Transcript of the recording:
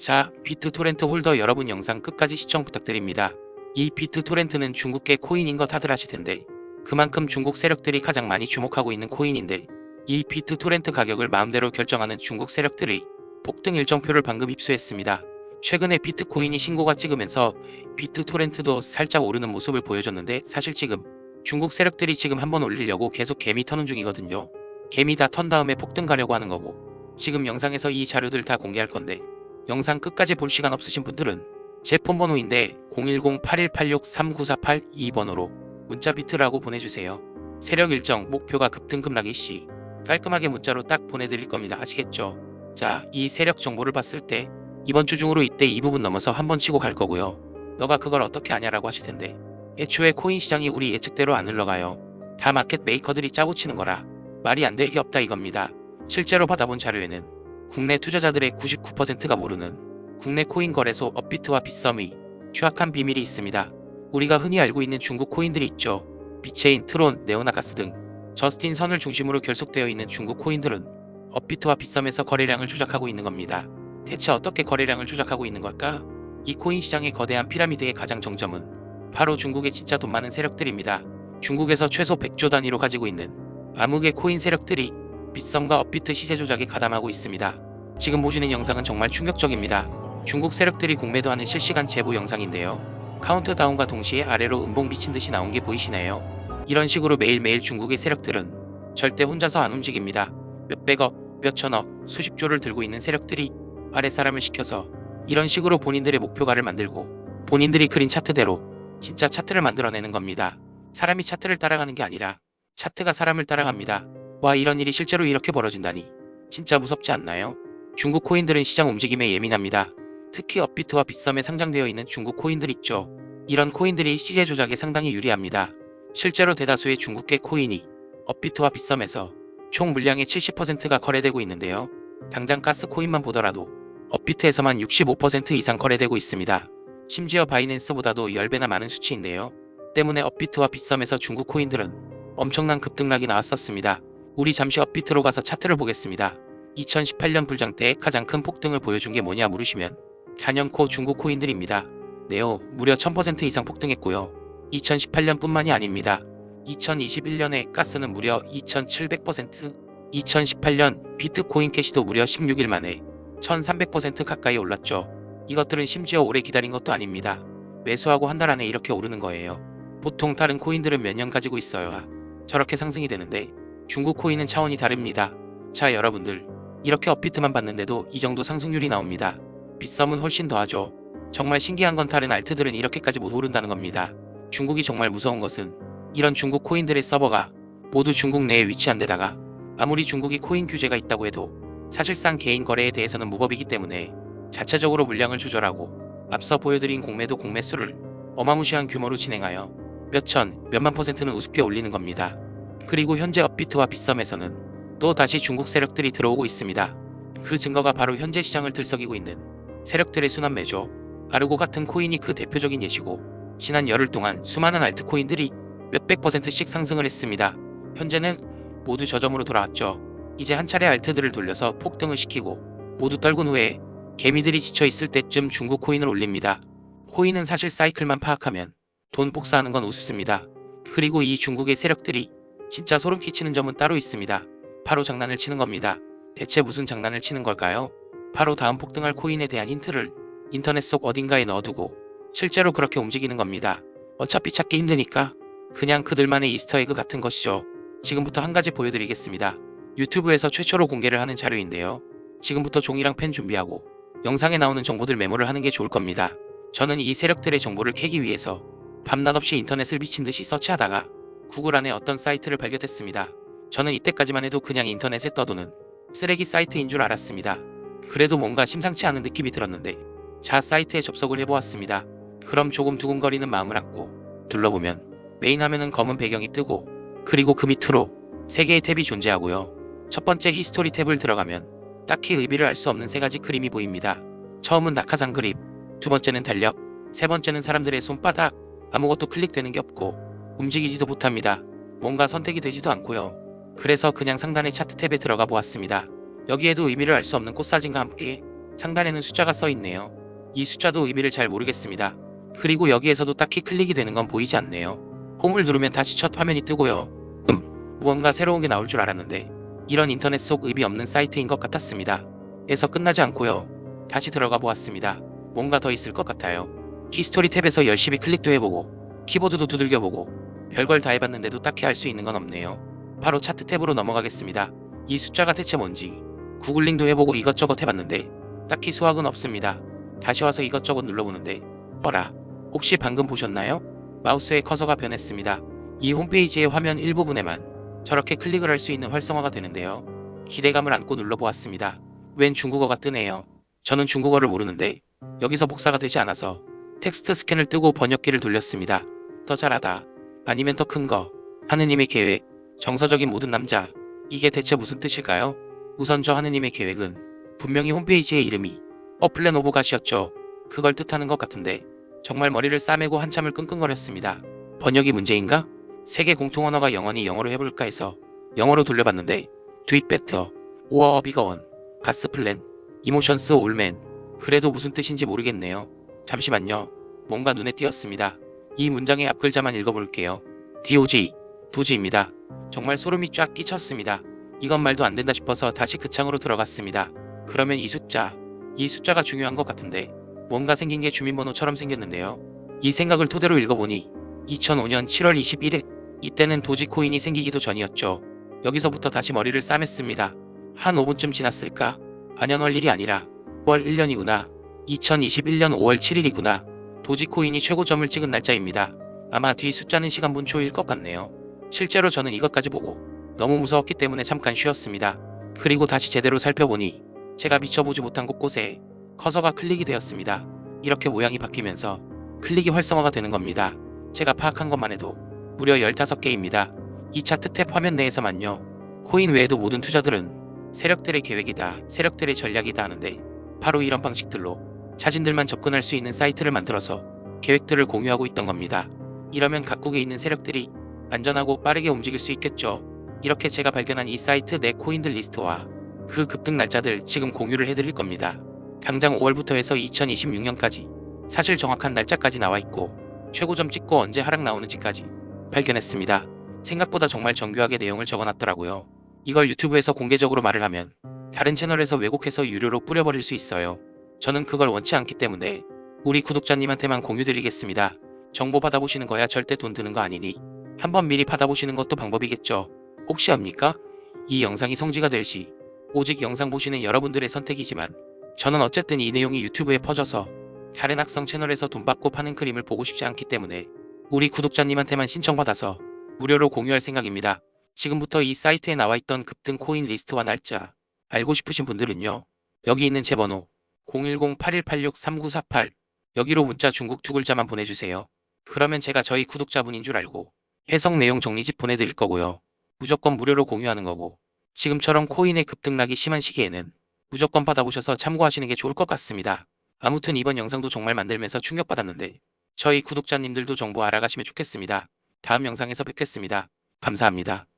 자, 비트 토렌트 홀더 여러분 영상 끝까지 시청 부탁드립니다. 이 비트 토렌트는 중국계 코인인 거 다들 아시텐데 그만큼 중국 세력들이 가장 많이 주목하고 있는 코인인데 이 비트 토렌트 가격을 마음대로 결정하는 중국 세력들이 폭등 일정표를 방금 입수했습니다. 최근에 비트코인이 신고가 찍으면서 비트 토렌트도 살짝 오르는 모습을 보여줬는데 사실 지금 중국 세력들이 지금 한번 올리려고 계속 개미 터는 중이거든요. 개미 다 턴 다음에 폭등 가려고 하는 거고 지금 영상에서 이 자료들 다 공개할 건데 영상 끝까지 볼 시간 없으신 분들은 제 폰번호인데 010-8186-3948 2번호로 문자 비트라고 보내주세요. 세력 일정 목표가 급등 급락이 시 깔끔하게 문자로 딱 보내드릴 겁니다. 아시겠죠? 자, 이 세력 정보를 봤을 때 이번 주 중으로 이때 이 부분 넘어서 한번 치고 갈 거고요. 너가 그걸 어떻게 아냐라고 하실 텐데 애초에 코인 시장이 우리 예측대로 안 흘러가요. 다 마켓 메이커들이 짜고 치는 거라 말이 안 되게 없다 이겁니다. 실제로 받아본 자료에는 국내 투자자들의 99%가 모르는 국내 코인 거래소 업비트와 빗썸의 추악한 비밀이 있습니다. 우리가 흔히 알고 있는 중국 코인들이 있죠. 비체인, 트론, 네오나가스 등 저스틴 선을 중심으로 결속되어 있는 중국 코인들은 업비트와 빗썸에서 거래량을 조작하고 있는 겁니다. 대체 어떻게 거래량을 조작하고 있는 걸까? 이 코인 시장의 거대한 피라미드의 가장 정점은 바로 중국의 진짜 돈 많은 세력들입니다. 중국에서 최소 100조 단위로 가지고 있는 암흑의 코인 세력들이 빗썸과 업비트 시세 조작에 가담하고 있습니다. 지금 보시는 영상은 정말 충격적입니다. 중국 세력들이 공매도 하는 실시간 제보 영상인데요. 카운트다운과 동시에 아래로 음봉 비친 듯이 나온 게 보이시나요? 이런 식으로 매일매일 중국의 세력들은 절대 혼자서 안 움직입니다. 몇백억, 몇천억, 수십조를 들고 있는 세력들이 아랫사람을 시켜서 이런 식으로 본인들의 목표가를 만들고 본인들이 그린 차트대로 진짜 차트를 만들어내는 겁니다. 사람이 차트를 따라가는 게 아니라 차트가 사람을 따라갑니다. 와 이런 일이 실제로 이렇게 벌어진다니 진짜 무섭지 않나요? 중국 코인들은 시장 움직임에 예민합니다. 특히 업비트와 빗썸에 상장되어 있는 중국 코인들 있죠. 이런 코인들이 시세 조작에 상당히 유리합니다. 실제로 대다수의 중국계 코인이 업비트와 빗썸에서 총 물량의 70%가 거래되고 있는데요. 당장 가스 코인만 보더라도 업비트에서만 65% 이상 거래되고 있습니다. 심지어 바이낸스보다도 10배나 많은 수치인데요. 때문에 업비트와 빗썸에서 중국 코인들은 엄청난 급등락이 나왔었습니다. 우리 잠시 업비트로 가서 차트를 보겠습니다. 2018년 불장 때 가장 큰 폭등을 보여준 게 뭐냐 물으시면 단연코 중국 코인들입니다. 네오 무려 1000% 이상 폭등했고요. 2018년뿐만이 아닙니다. 2021년에 가스는 무려 2700%, 2018년 비트코인 캐시도 무려 16일 만에 1300% 가까이 올랐죠. 이것들은 심지어 오래 기다린 것도 아닙니다. 매수하고 한 달 안에 이렇게 오르는 거예요. 보통 다른 코인들은 몇 년 가지고 있어야 저렇게 상승이 되는데 중국 코인은 차원이 다릅니다. 자 여러분들 이렇게 업비트만 봤는데도 이 정도 상승률이 나옵니다. 빗썸은 훨씬 더하죠. 정말 신기한 건 다른 알트들은 이렇게까지 못 오른다는 겁니다. 중국이 정말 무서운 것은 이런 중국 코인들의 서버가 모두 중국 내에 위치한 데다가 아무리 중국이 코인 규제가 있다고 해도 사실상 개인 거래에 대해서는 무법이기 때문에 자체적으로 물량을 조절하고 앞서 보여드린 공매도 공매수를 어마무시한 규모로 진행하여 몇천, 몇만 퍼센트는 우습게 올리는 겁니다. 그리고 현재 업비트와 빗썸에서는 또 다시 중국 세력들이 들어오고 있습니다. 그 증거가 바로 현재 시장을 들썩이고 있는 세력들의 순환매죠. 아르고 같은 코인이 그 대표적인 예시고 지난 열흘 동안 수많은 알트코인들이 몇백 퍼센트씩 상승을 했습니다. 현재는 모두 저점으로 돌아왔죠. 이제 한 차례 알트들을 돌려서 폭등을 시키고 모두 떨군 후에 개미들이 지쳐 있을 때쯤 중국 코인을 올립니다. 코인은 사실 사이클만 파악하면 돈 복사하는 건 우습습니다. 그리고 이 중국의 세력들이 진짜 소름 끼치는 점은 따로 있습니다. 바로 장난을 치는 겁니다. 대체 무슨 장난을 치는 걸까요? 바로 다음 폭등할 코인에 대한 힌트를 인터넷 속 어딘가에 넣어두고 실제로 그렇게 움직이는 겁니다. 어차피 찾기 힘드니까 그냥 그들만의 이스터에그 같은 것이죠. 지금부터 한 가지 보여드리겠습니다. 유튜브에서 최초로 공개를 하는 자료인데요. 지금부터 종이랑 펜 준비하고 영상에 나오는 정보들 메모를 하는 게 좋을 겁니다. 저는 이 세력들의 정보를 캐기 위해서 밤낮 없이 인터넷을 미친 듯이 서치하다가 구글 안에 어떤 사이트를 발견했습니다. 저는 이때까지만 해도 그냥 인터넷에 떠도는 쓰레기 사이트인 줄 알았습니다. 그래도 뭔가 심상치 않은 느낌이 들었는데 자 사이트에 접속을 해보았습니다. 그럼 조금 두근거리는 마음을 안고 둘러보면 메인 화면은 검은 배경이 뜨고 그리고 그 밑으로 세 개의 탭이 존재하고요. 첫 번째 히스토리 탭을 들어가면 딱히 의미를 알 수 없는 세 가지 그림이 보입니다. 처음은 낙하산 그림, 두 번째는 달력, 세 번째는 사람들의 손바닥, 아무것도 클릭되는 게 없고 움직이지도 못합니다. 뭔가 선택이 되지도 않고요. 그래서 그냥 상단의 차트 탭에 들어가 보았습니다. 여기에도 의미를 알 수 없는 꽃사진과 함께 상단에는 숫자가 써 있네요. 이 숫자도 의미를 잘 모르겠습니다. 그리고 여기에서도 딱히 클릭이 되는 건 보이지 않네요. 홈을 누르면 다시 첫 화면이 뜨고요. 음, 무언가 새로운 게 나올 줄 알았는데 이런 인터넷 속 의미 없는 사이트인 것 같았습니다. 에서 끝나지 않고요. 다시 들어가 보았습니다. 뭔가 더 있을 것 같아요. 히스토리 탭에서 열심히 클릭도 해보고 키보드도 두들겨보고 별걸 다 해봤는데도 딱히 할 수 있는 건 없네요. 바로 차트 탭으로 넘어가겠습니다. 이 숫자가 대체 뭔지 구글링도 해보고 이것저것 해봤는데 딱히 수확은 없습니다. 다시 와서 이것저것 눌러보는데 어라 혹시 방금 보셨나요? 마우스의 커서가 변했습니다. 이 홈페이지의 화면 일부분에만 저렇게 클릭을 할 수 있는 활성화가 되는데요. 기대감을 안고 눌러보았습니다. 웬 중국어가 뜨네요. 저는 중국어를 모르는데 여기서 복사가 되지 않아서 텍스트 스캔을 뜨고 번역기를 돌렸습니다. 더 잘하다. 아니면 더 큰 거. 하느님의 계획. 정서적인 모든 남자. 이게 대체 무슨 뜻일까요? 우선 저 하느님의 계획은 분명히 홈페이지의 이름이 어플랜 오브 갓이었죠. 그걸 뜻하는 것 같은데 정말 머리를 싸매고 한참을 끙끙거렸습니다. 번역이 문제인가? 세계 공통 언어가 영어니 영어로 해볼까 해서 영어로 돌려봤는데 두잇 베터, 오어 어비거원, 가스 플랜, 이모션스 올맨 그래도 무슨 뜻인지 모르겠네요. 잠시만요. 뭔가 눈에 띄었습니다. 이 문장의 앞 글자만 읽어볼게요. DOG, 도지입니다. 정말 소름이 쫙 끼쳤습니다. 이건 말도 안 된다 싶어서 다시 그 창으로 들어갔습니다. 그러면 이 숫자, 이 숫자가 중요한 것 같은데 뭔가 생긴 게 주민번호처럼 생겼는데요. 이 생각을 토대로 읽어보니 2005년 7월 21일 이때는 도지코인이 생기기도 전이었죠. 여기서부터 다시 머리를 싸맸습니다. 한 5분쯤 지났을까? 반년 월 일이 아니라 9월 1년이구나. 2021년 5월 7일이구나. 도지코인이 최고점을 찍은 날짜입니다. 아마 뒤 숫자는 시간분 초일 것 같네요. 실제로 저는 이것까지 보고 너무 무서웠기 때문에 잠깐 쉬었습니다. 그리고 다시 제대로 살펴보니 제가 미쳐보지 못한 곳곳에 커서가 클릭이 되었습니다. 이렇게 모양이 바뀌면서 클릭이 활성화가 되는 겁니다. 제가 파악한 것만 해도 무려 15개입니다. 이 차트 탭 화면 내에서만요. 코인 외에도 모든 투자들은 세력들의 계획이다, 세력들의 전략이다 하는데 바로 이런 방식들로 자신들만 접근할 수 있는 사이트를 만들어서 계획들을 공유하고 있던 겁니다. 이러면 각국에 있는 세력들이 안전하고 빠르게 움직일 수 있겠죠. 이렇게 제가 발견한 이 사이트 내 코인들 리스트와 그 급등 날짜들 지금 공유를 해드릴 겁니다. 당장 5월부터 해서 2026년까지 사실 정확한 날짜까지 나와 있고 최고점 찍고 언제 하락 나오는지까지 발견했습니다. 생각보다 정말 정교하게 내용을 적어놨더라고요. 이걸 유튜브에서 공개적으로 말을 하면 다른 채널에서 왜곡해서 유료로 뿌려버릴 수 있어요. 저는 그걸 원치 않기 때문에 우리 구독자님한테만 공유드리겠습니다. 정보 받아보시는 거야 절대 돈 드는 거 아니니 한번 미리 받아보시는 것도 방법이겠죠. 혹시 압니까? 이 영상이 성지가 될 시 오직 영상 보시는 여러분들의 선택이지만 저는 어쨌든 이 내용이 유튜브에 퍼져서 다른 학성 채널에서 돈 받고 파는 그림을 보고 싶지 않기 때문에 우리 구독자님한테만 신청받아서 무료로 공유할 생각입니다. 지금부터 이 사이트에 나와 있던 급등 코인 리스트와 날짜 알고 싶으신 분들은요. 여기 있는 제 번호 010-8186-3948 여기로 문자 중국 두 글자만 보내주세요. 그러면 제가 저희 구독자분인 줄 알고 해석 내용 정리집 보내드릴 거고요. 무조건 무료로 공유하는 거고 지금처럼 코인의 급등락이 심한 시기에는 무조건 받아보셔서 참고하시는 게 좋을 것 같습니다. 아무튼 이번 영상도 정말 만들면서 충격받았는데 저희 구독자님들도 정보 알아가시면 좋겠습니다. 다음 영상에서 뵙겠습니다. 감사합니다.